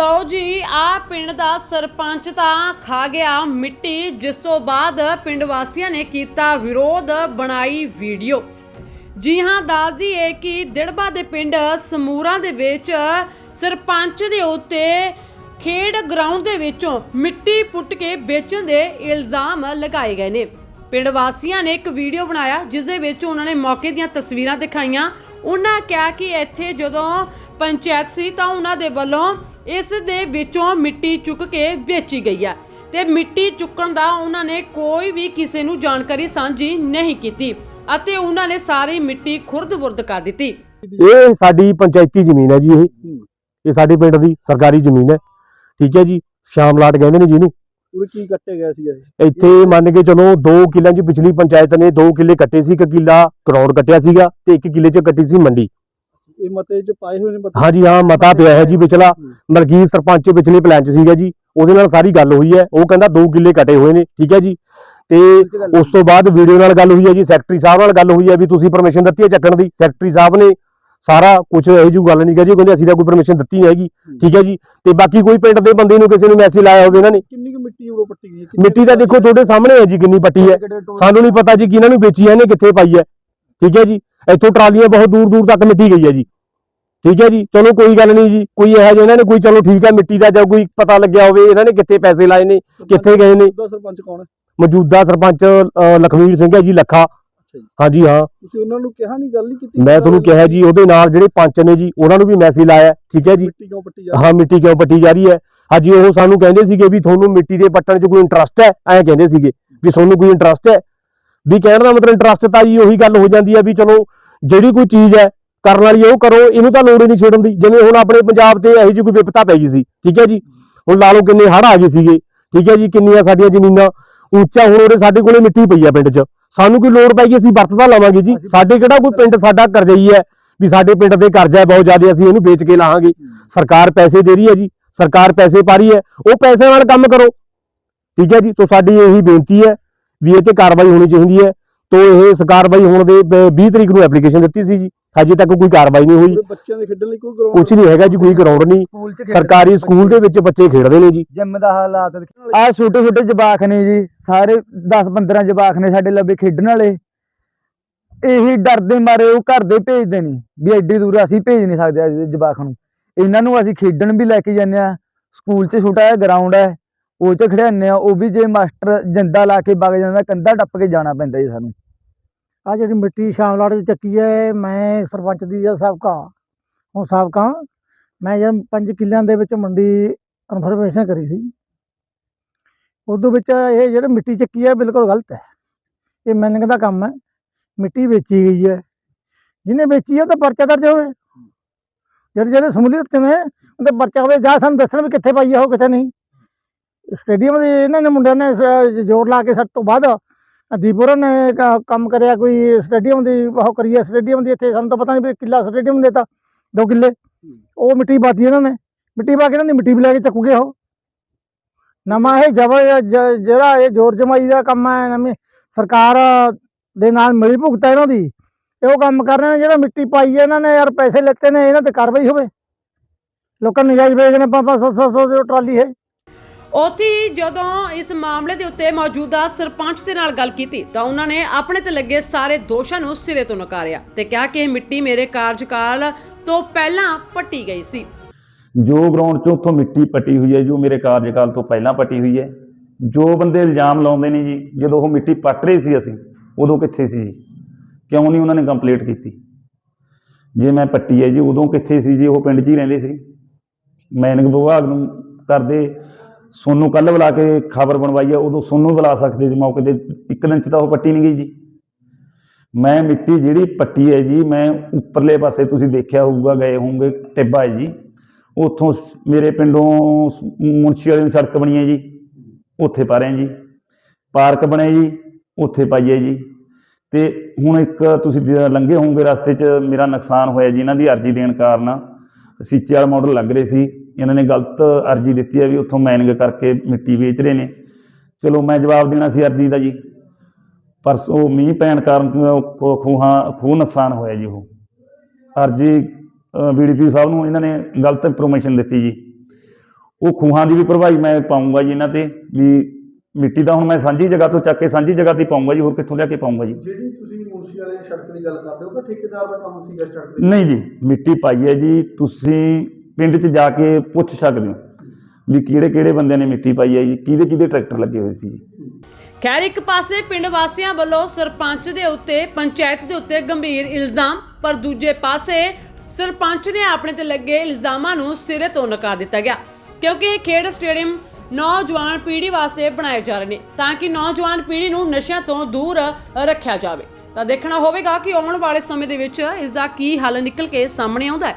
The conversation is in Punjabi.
ਲਓ ਜੀ ਆ ਪਿੰਡ ਦਾ ਸਰਪੰਚ ਤਾਂ ਖਾ ਗਿਆ ਮਿੱਟੀ, ਜਿਸ ਤੋਂ ਬਾਅਦ ਪਿੰਡ ਵਾਸੀਆਂ ਨੇ ਕੀਤਾ ਵਿਰੋਧ, ਬਣਾਈ ਵੀਡੀਓ। ਜੀ ਹਾਂ ਦੱਸਦੀ ਹੈ ਕਿ ਦਿੜਬਾ ਦੇ ਪਿੰਡ ਸਮੂਰਾ ਦੇ ਵਿੱਚ ਸਰਪੰਚ ਦੇ ਉੱਤੇ ਖੇਡ ਗਰਾਊਂਡ ਦੇ ਵਿੱਚੋਂ ਮਿੱਟੀ ਪੁੱਟ ਕੇ ਵੇਚਣ ਦੇ ਇਲਜ਼ਾਮ ਲਗਾਏ ਗਏ ਨੇ। ਪਿੰਡ ਵਾਸੀਆਂ ਨੇ ਇੱਕ ਵੀਡੀਓ ਬਣਾਇਆ, ਜਿਸ ਦੇ ਵਿੱਚ ਉਹਨਾਂ ਨੇ ਮੌਕੇ ਦੀਆਂ ਤਸਵੀਰਾਂ ਦਿਖਾਈਆਂ। ਉਹਨਾਂ ਕਿਹਾ ਕਿ ਇੱਥੇ ਜਦੋਂ ਪੰਚਾਇਤ ਸੀ ਤਾਂ ਉਹਨਾਂ ਦੇ ਵੱਲੋਂ ਇਸ ਦੇ ਵਿੱਚੋਂ ਮਿੱਟੀ ਚੁੱਕ ਕੇ ਵੇਚੀ ਗਈ ਹੈ। ਤੇ ਮਿੱਟੀ ਚੁੱਕਣ ਦਾ ਉਹਨਾਂ ਨੇ ਕੋਈ ਵੀ ਕਿਸੇ ਨੂੰ ਜਾਣਕਾਰੀ ਸਾਂਝੀ ਨਹੀਂ ਕੀਤੀ ਅਤੇ ਉਹਨਾਂ ਨੇ ਸਾਰੀ ਮਿੱਟੀ ਖੁਰਦ-ਬੁਰਦ ਕਰ ਦਿੱਤੀ। ਇਹ ਸਾਡੀ ਪੰਚਾਇਤੀ ਜ਼ਮੀਨ ਹੈ ਜੀ ਇਹ। ਇਹ ਸਾਡੇ ਪਿੰਡ ਦੀ ਸਰਕਾਰੀ ਜ਼ਮੀਨ ਹੈ। ਠੀਕ ਹੈ ਜੀ ਸ਼ਾਮਲਾਟ ਕਹਿੰਦੇ ਨੇ ਜਿਹਨੂੰ। ਪੂਰੇ ਕੀ ਕੱਟੇ ਗਏ ਸੀ ਇਹ ਇੱਥੇ ਮੰਨ ਕੇ ਚਲੋ 2 ਕਿੱਲਿਆਂ 'ਚ ਪਿਛਲੀ ਪੰਚਾਇਤ ਨੇ 2 ਕਿੱਲੇ ਕੱਟੇ ਸੀ ਇੱਕ ਕਿੱਲਾ ਕਰੋੜ ਕੱਟਿਆ ਸੀਗਾ ਤੇ ਇੱਕ ਕਿੱਲੇ 'ਚ ਕੱਟੀ ਸੀ ਮੰਡੀ। ਇਹ ਮਤੇ ਚ ਪਾਏ ਹੋਏ ਨੇ ਮਤੇ? ਹਾਂਜੀ ਹਾਂ ਮਤਾ ਪਿਆ ਹੈ ਜੀ ਵਿਚਲਾ। ਮਲਕੀਤ ਸਰਪੰਚ ਪਿਛਲੇ ਪਲਾਨ 'ਚ ਸੀਗਾ ਜੀ। ਉਹਦੇ ਨਾਲ ਸਾਰੀ ਗੱਲ ਹੋਈ ਹੈ। ਉਹ ਕਹਿੰਦਾ 2 ਕਿੱਲੇ ਕੱਟੇ ਹੋਏ ਨੇ ਠੀਕ ਹੈ ਜੀ? ਤੇ ਉਸ ਤੋਂ ਬਾਅਦ ਵੀਡੀਓ ਨਾਲ ਗੱਲ ਹੋਈ ਹੈ ਜੀ ਸੈਕਟਰੀ ਸਾਹਿਬ ਨਾਲ ਗੱਲ ਹੋਈ ਹੈ ਵੀ ਤੁਸੀਂ ਪਰਮਿਸ਼ਨ ਦਿੱਤੀ ਹੈ ਚੱਕਣ ਦੀ। ਸੈਕਟਰੀ ਸਾਹਿਬ ਨੇ ਸਾਰਾ ਕੁਝ ਇਹੋ ਜਿਹੀ ਗੱਲ ਨਹੀਂ ਕਰੀ ਉਹ ਕਹਿੰਦੇ ਅਸੀਂ ਤਾਂ ਕੋਈ ਪਰਮਿਸ਼ਨ ਦਿੱਤੀ ਨਹੀਂ ਹੈਗੀ ਠੀਕ ਹੈ ਜੀ? ਤੇ ਬਾਕੀ ਕੋਈ ਪਿੰਡ ਦੇ ਬੰਦੇ ਨੂੰ ਕਿਸੇ ਨੂੰ ਮੈਸੇਜ ਲਾਇਆ ਹੋਵੇ ਇਹਨਾਂ ਨੇ। ਕਿੰਨੀ ਕੁ ਮਿੱਟੀ ਉਰੋਂ ਪੱਟੀ ਗਈ ਮਿੱਟੀ ਦਾ ਦੇਖੋ ਤੁਹਾਡੇ ਸਾਹਮਣੇ ਹੈ ਜੀ ਕਿੰਨੀ ਪੱਟੀ ਹੈ। ਸਾਨੂੰ ਨਹੀਂ ਪਤਾ ਜੀ ਕਿ ਇਹਨਾਂ ਨੂੰ ਵੇਚੀ ਹੈ ਇਹਨੇ ਕਿੱਥੇ ਪਾਈ ਹੈ ਠੀਕ ਹੈ ਜੀ? ਇੱਥੋਂ ਟਰਾਲੀਆਂ ਬਹੁਤ ਦੂਰ ਦੂਰ ਤੱਕ ਮਿੱਟੀ ਗਈ ਹੈ ਜੀ। ਠੀਕ ਹੈ ਜੀ ਚਲੋ ਕੋਈ ਗੱਲ ਨਹੀਂ ਜੀ ਕੋਈ ਇਹੋ ਜਿਹਾ ਇਹਨਾਂ ਨੇ ਕੋਈ ਚਲੋ ਠੀਕ ਹੈ ਮਿੱਟੀ ਦਾ ਜਾਂ ਕੋਈ ਪਤਾ ਲੱਗਿਆ ਹੋਵੇ ਇਹਨਾਂ ਨੇ ਕਿੱਥੇ ਪੈਸੇ ਲਾਏ ਨੇ ਕਿੱਥੇ ਗਏ ਨੇ। ਉਹਦਾ ਸਰਪੰਚ ਕੌਣ ਹੈ? ਮੌਜੂਦਾ ਸਰਪੰਚ ਲਖਵੀਰ ਸਿੰਘ ਹੈ ਜੀ ਲੱਖਾ। ਹਾਂਜੀ ਹਾਂ। ਤੁਸੀਂ ਉਹਨਾਂ ਨੂੰ ਕਿਹਾ ਨਹੀਂ ਗੱਲ ਨਹੀਂ ਕੀਤੀ? ਮੈਂ ਤੁਹਾਨੂੰ ਕਿਹਾ ਜੀ ਉਹਦੇ ਨਾਲ ਜਿਹੜੇ ਪੰਚ ਨੇ ਜੀ ਉਹਨਾਂ ਨੂੰ ਵੀ ਮੈਸੇਜ ਲਾਇਆ ਠੀਕ ਹੈ ਜੀ। ਮਿੱਟੀ ਕਿਉਂ ਪੱਟੀ ਜਾ ਹਾਂ? ਮਿੱਟੀ ਕਿਉਂ ਪੱਟੀ ਜਾ ਰਹੀ ਹੈ। ਹਾਂਜੀ ਉਹ ਸਾਨੂੰ ਕਹਿੰਦੇ ਸੀਗੇ ਵੀ ਤੁਹਾਨੂੰ ਮਿੱਟੀ ਦੇ ਪੱਟਣ 'ਚ ਕੋਈ ਇੰਟਰਸਟ ਹੈ ਐਂ ਕਹਿੰਦੇ ਸੀਗੇ ਵੀ ਤੁਹਾਨੂੰ ਕੋਈ ਇੰਟਰਸਟ ਹੈ। ਵੀ ਕਹਿਣ ਦਾ ਮਤਲਬ ਇੰਟਰਸਟ ਤਾਂ ਜੀ ਉਹੀ ਗੱਲ ਹੋ ਜਾਂਦੀ ਹੈ ਵੀ ਚਲੋ ਜਿਹੜੀ ਕੋਈ ਚੀਜ਼ ਹੈ ਕਰਨ ਵਾਲੀ ਹੈ ਉਹ ਕਰੋ ਇਹਨੂੰ ਤਾਂ ਲੋੜ ਹੀ ਨਹੀਂ ਛੇੜਨ ਦੀ। ਜਿਵੇਂ ਹੁਣ ਆਪਣੇ ਪੰਜਾਬ ਤੇ ਇਹੋ ਜਿਹੀ ਕੋਈ ਵਿਪਤਾ ਪੈ ਗਈ ਸੀ ਠੀਕ ਹੈ ਜੀ? ਹੁਣ ਲਾ ਲਓ ਕਿੰਨੇ ਹੜ੍ਹ ਆ ਗਏ ਸੀਗੇ ਠੀਕ ਹੈ ਜੀ? ਕਿੰਨੀਆਂ ਸਾਡੀਆਂ ਜ਼ਮੀਨਾਂ ਉੱਚਾ ਹੁਣ ਉਹਦੇ ਸਾਡੇ ਕੋਲੇ ਮਿੱਟੀ ਪਈ ਆ ਪਿੰਡ 'ਚ। ਸਾਨੂੰ ਕੋਈ ਲੋੜ ਪੈਗੀ ਅਸੀਂ ਵਰਤਦਾ ਲਾਵਾਂਗੇ ਜੀ। ਸਾਡੇ ਕਿਹੜਾ ਕੋਈ ਪਿੰਡ ਸਾਡਾ ਕਰਜ਼ਈ ਹੈ ਵੀ ਸਾਡੇ ਪਿੰਡ ਤੇ ਕਰਜ਼ਾ ਹੈ ਬਹੁਤ ਜ਼ਿਆਦਾ ਅਸੀਂ ਇਹਨੂੰ ਵੇਚ ਕੇ ਲਾਹਾਂਗੇ। ਸਰਕਾਰ ਪੈਸੇ ਦੇ ਰਹੀ ਹੈ ਜੀ ਸਰਕਾਰ ਪੈਸੇ ਪਾ ਰਹੀ ਹੈ ਉਹ ਪੈਸੇ ਨਾਲ ਕੰਮ ਕਰੋ। ਠੀਕ ਹੈ ਜੀ? ਤੋਂ ਸਾਡੀ ਇਹੀ ਬੇਨਤੀ ਹੈ ਵੀ ਇਹ ਤੇ ਕਾਰਵਾਈ ਹੋਣੀ ਚਾਹੀਦੀ ਹੈ। ਤੋਂ ਇਹ ਕਾਰਵਾਈ ਹੋਣ ਦੇ ਬ- 20 ਤਰੀਕ ਨੂੰ ਐਪਲੀਕੇਸ਼ਨ ਦਿੱਤੀ ਸੀ ਜੀ। ਹਜੇ ਤੱਕ ਕੋਈ ਕਾਰਵਾਈ ਨਹੀਂ ਹੋਈ। ਪੂਰੇ ਬੱਚਿਆਂ ਦੇ ਖੇਡਣ ਲਈ ਕੋਈ ਗਰਾਊਂਡ ਕੁਝ ਨਹੀਂ ਹੈਗਾ ਜੀ ਕੋਈ ਗਰਾਊਂਡ ਨਹੀਂ। ਸਕੂਲ ਚ ਸਰਕਾਰੀ ਸਕੂਲ ਦੇ ਵਿੱਚ ਬੱਚੇ ਖੇਡਦੇ ਨੇ ਜੀ। ਜਿੰਮ ਦਾ ਹਾਲਾਤ ਆ ਛੋਟੇ ਛੋਟੇ ਜਵਾਕ ਨੇ ਜੀ ਸਾਰੇ 10 15 ਜਵਾਕ ਨੇ ਸਾਡੇ ਲੱਭੇ ਖੇਡਣ ਵਾਲੇ। ਇਹੀ ਡਰਦੇ ਮਾਰੇ ਉਹ ਘਰ ਦੇ ਭੇਜਦੇ ਨਹੀਂ। ਵੀ ਐਡੀ ਦੂਰ ਅਸੀਂ ਭੇਜ ਨਹੀਂ ਸਕਦੇ ਅੱਜ ਦੇ ਜਵਾਕ ਨੂੰ। ਇਹਨਾਂ ਨੂੰ ਅਸੀਂ ਖੇਡਣ ਵੀ ਲੈ ਕੇ ਜਾਂਦੇ ਆ ਸਕੂਲ 'ਚ ਛੋਟਾ ਜਿਹਾ ਗਰਾਊਂਡ ਹੈ। ਉਹ 'ਚ ਖੜਾਉਂਦੇ ਆ, ਉਹ ਵੀ ਜੇ ਮਾਸਟਰ ਜੰਦਾ ਲਾ ਕੇ ਵਗ ਜਾਂਦਾ, ਕੰਧਾ ਟੱਪ ਕੇ ਜਾਣਾ ਪੈਂਦਾ ਜੀ ਸਾਨੂੰ। ਆ ਜਿਹੜੀ ਮਿੱਟੀ ਸ਼ਾਮਲਾਟ ਦੀ ਚੱਕੀ ਹੈ ਮੈਂ ਸਰਪੰਚ ਦੀ ਜਾਂ ਸਾਬਕਾ। ਹੁਣ ਸਾਬਕਾ, ਮੈਂ ਜਦ 5 ਕਿੱਲਿਆਂ ਦੇ ਵਿੱਚ ਮੰਡੀ ਕਨਫਰਮੇਸ਼ਨ ਕਰੀ ਸੀ। ਉਦੋਂ ਵਿੱਚ ਇਹ ਜਿਹੜਾ ਮਿੱਟੀ ਚੱਕੀ ਹੈ ਬਿਲਕੁਲ ਗਲਤ ਹੈ ਇਹ ਮੈਨਿੰਗ ਦਾ ਕੰਮ ਹੈ ਮਿੱਟੀ ਵੇਚੀ ਗਈ ਹੈ ਜਿਹਨੇ ਵੇਚੀ ਹੈ ਉਹ ਤਾਂ ਪਰਚਾ ਦਰਜ ਹੋਵੇ। ਜਿਹੜੇ ਜਿਹੜੇ ਸਮੂਲੀਅਤ ਨੇ, ਉਹਦੇ ਪਰਚਾ ਹੋਵੇ, ਜਾਂ ਸਾਨੂੰ ਦੱਸਣ ਵੀ ਕਿੱਥੇ ਪਾਈ ਹੈ ਉਹ ਕਿੱਥੇ ਨਹੀਂ। ਸਟੇਡੀਅਮ ਦੇ ਇਹਨਾਂ ਨੇ ਮੁੰਡਿਆਂ ਨੇ ਸ- ਜ਼ੋਰ ਲਾ ਕੇ ਸੱਟ ਤੋਂ ਬਾਅਦ ਦੀਪੁਰ ਨੇ ਕ- ਕੰਮ ਕਰਿਆ ਕੋਈ ਸਟੇਡੀਅਮ ਦੀ ਉਹ ਕਰੀ ਹੈ ਸਟੇਡੀਅਮ ਦੀ ਇੱਥੇ ਸਾਨੂੰ ਤਾਂ ਪਤਾ ਨਹੀਂ ਵੀ ਕਿੱਲਾ ਸਟੇਡੀਅਮ ਦੇਤਾ ਦੋ ਕਿੱਲੇ। ਉਹ ਮਿੱਟੀ ਪਾਤੀ ਇਹਨਾਂ ਨੇ। ਮਿੱਟੀ ਪਾ ਕੇ ਇਹਨਾਂ ਦੀ ਮਿੱਟੀ ਵੀ ਲੈ ਕੇ ਚੱਕੂਗੇ ਉਹ। ਨਵਾਂ ਇਹ ਜਬਰ ਜ- ਜਿਹੜਾ ਇਹ ਜ਼ੋਰ ਜਮਾਈ ਦਾ ਕੰਮ ਹੈ ਨਵੀਂ ਸਰਕਾਰ ਦੇ ਨਾਲ ਮਿਲੀ ਭੁਗਤ ਹੈ ਇਹਨਾਂ ਦੀ। ਇਹ ਉਹ ਕੰਮ ਕਰ ਰਹੇ ਨੇ ਜਿਹੜਾ ਮਿੱਟੀ ਪਾਈ ਹੈ ਇਹਨਾਂ ਨੇ ਯਾਰ ਪੈਸੇ ਲੈਤੇ ਨੇ ਇਹਨਾਂ ਤੇ ਕਾਰਵਾਈ ਹੋਵੇ। ਲੋਕਾਂ ਨੂੰ ਨਜਾਇਜ਼ ਵੇਚਦੇ ਨੇ 500 600 ਦੀ ਟਰਾਲੀ ਹੈ ਉੱਥੇ ਹੀ ਜਦੋਂ ਇਸ ਮਾਮਲੇ ਦੇ ਉੱਤੇ ਮੌਜੂਦਾ ਸਰਪੰਚ ਦੇ ਨਾਲ ਗੱਲ ਕੀਤੀ ਤਾਂ ਉਹਨਾਂ ਨੇ ਆਪਣੇ ਤੇ ਲੱਗੇ ਸਾਰੇ ਦੋਸ਼ਾਂ ਨੂੰ ਸਿਰੇ ਤੋਂ ਨਕਾਰਿਆ ਤੇ ਕਿਹਾ ਕਿ ਇਹ ਮਿੱਟੀ ਮੇਰੇ ਕਾਰਜਕਾਲ ਤੋਂ ਪਹਿਲਾਂ ਪੱਟੀ ਗਈ ਸੀ। ਜੋ ਗਰਾਊਂਡ 'ਚੋਂ ਉੱਥੋਂ ਮਿੱਟੀ ਪੱਟੀ ਹੋਈ ਹੈ, ਜੋ ਮੇਰੇ ਕਾਰਜਕਾਲ ਤੋਂ ਪਹਿਲਾਂ ਪੱਟੀ ਹੋਈ ਹੈ, ਜੋ ਬੰਦੇ ਇਲਜ਼ਾਮ ਲਾਉਂਦੇ ਨੇ ਜੀ, ਜਦੋਂ ਉਹ ਮਿੱਟੀ ਪੱਟ ਰਹੇ ਸੀ ਅਸੀਂ, ਉਦੋਂ ਕਿੱਥੇ ਸੀ ਜੀ? ਕਿਉਂ ਨਹੀਂ ਉਹਨਾਂ ਨੇ ਕੰਪਲੀਟ ਕੀਤੀ? ਜੇ ਮੈਂ ਪੱਟੀ ਹੈ ਜੀ, ਉਦੋਂ ਕਿੱਥੇ ਸੀ ਜੀ? ਉਹ ਪਿੰਡ 'ਚ ਹੀ ਰਹਿੰਦੇ ਸੀ। ਮੈਨਿਕ ਵਿਭਾਗ ਨੂੰ ਕਰਦੇ ਸੋਨੂੰ ਕੱਲ ਬੁਲਾ ਕੇ ਖਬਰ ਬਣਵਾਈ ਹੈ ਉਦੋਂ ਸੋਨੂੰ ਬੁਲਾ ਸਕਦੇ ਜੀ ਮੌਕੇ ਤੇ, ਇੱਕ ਦਿਨ 'ਚ ਤਾਂ ਉਹ ਪੱਟੀ ਨਹੀਂ ਗਈ ਜੀ। ਮੈਂ ਮਿੱਟੀ ਜਿਹੜੀ ਪੱਟੀ ਹੈ ਜੀ, ਮੈਂ ਉੱਪਰਲੇ ਪਾਸੇ ਤੁਸੀਂ ਦੇਖਿਆ ਹੋਊਗਾ, ਗਏ ਹੋਵੋਗੇ ਟਿੱਬਾ ਹੈ ਜੀ। ਉੱਥੋਂ ਸ- ਮੇਰੇ ਪਿੰਡੋਂ ਮੁਨਸ਼ੀ ਵਾਲੀ ਨੂੰ ਸੜਕ ਬਣੀ ਹੈ ਜੀ। ਉੱਥੇ ਪਾ ਰਹੇ ਜੀ। ਪਾਰਕ ਬਣਿਆ ਜੀ, ਉੱਥੇ ਪਾਈਏ ਜੀ। ਤੇ ਹੁਣ ਇੱਕ ਤੁਸੀਂ ਲੰਘੇ ਹੋਵੋਗੇ ਰਸਤੇ 'ਚ, ਮੇਰਾ ਨੁਕਸਾਨ ਹੋਇਆ ਜੀ, ਇਹਨਾਂ ਦੀ ਅਰਜੀ ਦੇਣ ਕਾਰਨ। ਸੀਚੇ ਵਾਲਾ ਮਾਡਲ ਲੱਗ ਰਹੇ ਸੀ। ਇਹਨਾਂ ਨੇ ਗਲਤ ਅਰਜੀ ਦਿੱਤੀ ਹੈ ਵੀ ਉੱਥੋਂ ਮਾਈਨਿੰਗ ਕਰਕੇ ਮਿੱਟੀ ਵੇਚ ਰਹੇ ਨੇ। ਚਲੋ ਮੈਂ ਜਵਾਬ ਦੇਣਾ ਸੀ ਅਰਜੀ ਦਾ ਜੀ। ਪਰ ਉਹ ਮੀਂਹ ਪੈਣ ਕਾਰਨ ਖੂਹਾਂ ਖੂਹ ਨੁਕਸਾਨ ਹੋਇਆ ਜੀ ਉਹ। ਅਰਜੀ ਬੀਡੀਪੀ ਸਾਹਿਬ ਨੂੰ ਇਹਨਾਂ ਨੇ ਗਲਤ ਇਨਫੋਰਮੇਸ਼ਨ ਦਿੱਤੀ ਜੀ। ਉਹ ਖੂਹਾਂ ਦੀ ਵੀ ਭਰਵਾਈ ਮੈਂ ਪਾਉਂਗਾ ਜੀ ਇਹਨਾਂ ਤੇ ਵੀ ਮਿੱਟੀ ਦਾ ਹੁਣ ਮੈਂ ਸਾਂਝੀ ਜਗ੍ਹਾ ਤੋਂ ਚੱਕ ਕੇ ਸਾਂਝੀ ਜਗ੍ਹਾ ਤੇ ਪਾਉਂਗਾ ਜੀ ਹੋਰ ਕਿੱਥੋਂ ਲਿਆ ਕੇ ਪਾਉਂਗਾ ਜੀ। ਜਿਹੜੀ ਤੁਸੀਂ ਮੁਨਸ਼ੀ ਵਾਲੇ ਸੜਕ ਦੀ ਗੱਲ ਕਰਦੇ ਹੋ ਤਾਂ ਠੇਕੇਦਾਰ ਦਾ ਕੰਮ ਸੀਗਾ ਸੜਕ ਦੇ ਨਹੀਂ ਜੀ ਮਿੱਟੀ ਪਾਈ ਹੈ ਜੀ। ਤੁਸੀਂ ਪਿੰਡ 'ਚ ਜਾ ਕੇ ਪੁੱਛ ਸਕਦੇ ਹੋ ਵੀ ਕਿਹੜੇ ਕਿਹੜੇ ਬੰਦਿਆਂ ਨੇ ਮਿੱਟੀ ਪਾਈ ਹੈ ਜੀ, ਕਿਹਦੇ ਕਿਹਦੇ ਟਰੈਕਟਰ ਲੱਗੇ ਹੋਏ ਸੀ ਜੀ। ਖੈਰ, ਇੱਕ ਪਾਸੇ ਪਿੰਡ ਵਾਸੀਆਂ ਵੱਲੋਂ ਸਰਪੰਚ ਦੇ ਉੱਤੇ, ਪੰਚਾਇਤ ਦੇ ਉੱਤੇ ਗੰਭੀਰ ਇਲਜ਼ਾਮ, ਪਰ ਦੂਜੇ ਪਾਸੇ ਸਰਪੰਚ ਨੇ ਆਪਣੇ ਤੇ ਲੱਗੇ ਇਲਜ਼ਾਮਾਂ ਨੂੰ ਸਿਰੇ ਤੋਂ ਨਕਾਰ ਦਿੱਤਾ ਗਿਆ, ਕਿਉਂਕਿ ਇਹ ਖੇਡ ਸਟੇਡੀਅਮ ਨੌਜਵਾਨ ਪੀੜ੍ਹੀ ਵਾਸਤੇ ਬਣਾਏ ਜਾ ਰਹੇ ਨੇ, ਤਾਂ ਕਿ ਨੌਜਵਾਨ ਪੀੜ੍ਹੀ ਨੂੰ ਨਸ਼ਿਆਂ ਤੋਂ ਦੂਰ ਰੱਖਿਆ ਜਾਵੇ। ਤਾਂ ਦੇਖਣਾ ਹੋਵੇਗਾ ਕਿ ਆਉਣ ਵਾਲੇ ਸਮੇਂ ਦੇ ਵਿੱਚ ਇਸ ਦਾ ਕੀ ਹੱਲ ਨਿਕਲ ਕੇ ਸਾਹਮਣੇ ਆਉਂਦਾ ਹੈ।